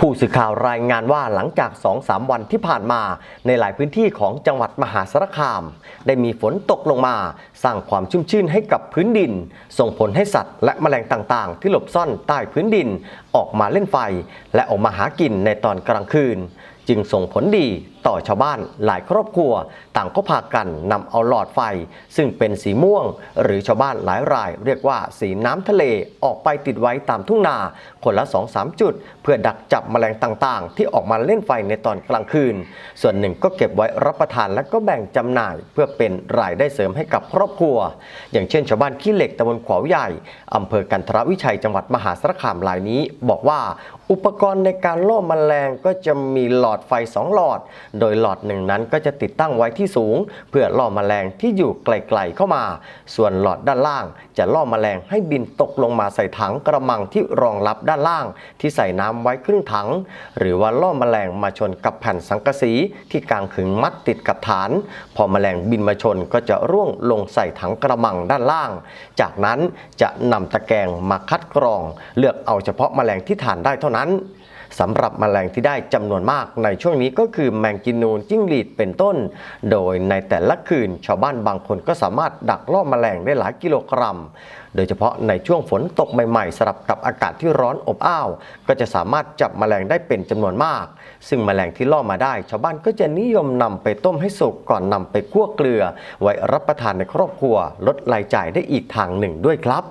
ผู้สื่อข่าวรายงานว่าหลังจาก 2-3 วันที่ผ่านมาในหลายพื้นที่ของจังหวัดมหาสารคาม ได้มีฝนตกลงมา สร้างความชุ่มชื่นให้กับพื้นดิน ส่งผลให้สัตว์และแมลงต่างๆ ที่หลบซ่อนใต้พื้นดิน ออกมาเล่นไฟ และออกมาหากินในตอนกลางคืน จึงส่งผลดีต่อชาวบ้านหลายครอบครัว ต่างก็พากันนำเอาหลอดไฟ ซึ่งเป็นสีม่วง หรือชาวบ้านหลายราย เรียกว่าสีน้ำทะเลออกไปติดไว้ตามทุ่งนา คนละ 2-3 จุด เพื่อดักจับแมลงต่างๆ ที่ออกมาเล่นไฟในตอนกลางคืน ส่วนหนึ่งก็เก็บไว้รับประทานและก็แบ่งจำหน่าย เพื่อเป็นรายได้เสริมให้กับครอบครัว อย่างเช่น ชาวบ้านขี้เหล็กตำบลขวาวใหญ่อำเภอกันทรวิชัยจังหวัดมหาสารคามรายนี้ บอกว่า อุปกรณ์ในการล่อแมลงก็จะมีหลอดไฟ 2 หลอด โดยหลอดหนึ่งนั้นก็จะติดตั้งไว้ที่สูง เพื่อล่อแมลงที่อยู่ไกลๆเข้ามา ส่วนหลอดด้านล่าง จะล่อแมลงให้บินตกลงมาใส่ถังกระมังที่รองรับด้านล่าง ที่ใส่น้ำไว้ครึ่งถัง หรือว่าล่อแมลงมาชนกับแผ่นสังกะสีที่กางขึงมัดติดกับฐาน พอแมลงบินมาชนก็จะร่วงลงใส่ถังกระมังด้านล่าง จากนั้นจะนำตะแกรงมาคัดกรอง เลือกเอาเฉพาะแมลงที่ทานได้เท่านั้น สำหรับแมลงที่ได้จำนวนมากในช่วงนี้ก็คือแมงกินนูนจิ้งหรีดเป็นต้น โดยในแต่ละคืนชาวบ้านบางคนก็สามารถดักล่อแมลงได้หลายกิโลกรัม โดยเฉพาะในช่วงฝนตกใหม่ ๆสลับกับอากาศที่ร้อนอบอ้าว ก็จะสามารถจับแมลงได้เป็นจำนวนมาก ซึ่งแมลงที่ล่อมาได้ ชาวบ้านก็จะนิยมนำไปต้มให้สุกก่อนนำไปคั่วเกลือ ไว้รับประทานในครอบครัวลดรายจ่ายได้อีกทางหนึ่งด้วยครับ